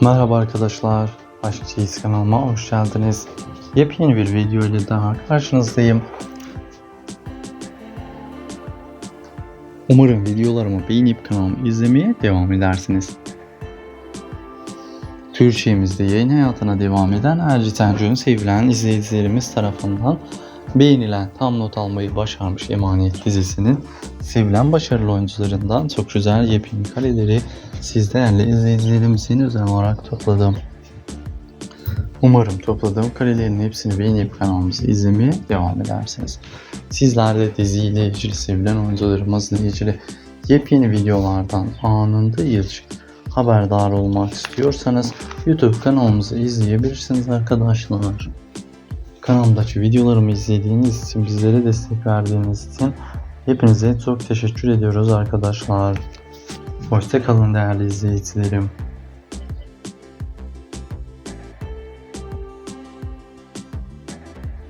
Merhaba arkadaşlar, Aşk Çeyiz kanalıma hoş geldiniz. Yepyeni bir video ile daha karşınızdayım. Umarım videolarımı beğenip kanalımı izlemeye devam edersiniz. Türkçemizde yayın hayatına devam eden Erci Tenco'nun sevilen izleyicilerimiz tarafından beğenilen tam not almayı başarmış Emanet dizisinin sevilen başarılı oyuncularından çok güzel yepyeni kareleri siz değerli izleyicilerimizin özel olarak topladım. Umarım topladığım karelerin hepsini beğenip kanalımızı izlemeye devam edersiniz. Sizler de diziyle ilgili sevilen oyuncularımızla ilgili yepyeni videolardan anında ilk haberdar olmak istiyorsanız YouTube kanalımızı izleyebilirsiniz arkadaşlar. Kanalımdaki videolarımı izlediğiniz için, bizlere destek verdiğiniz için hepinize çok teşekkür ediyoruz arkadaşlar. Hoşçakalın değerli izleyicilerim.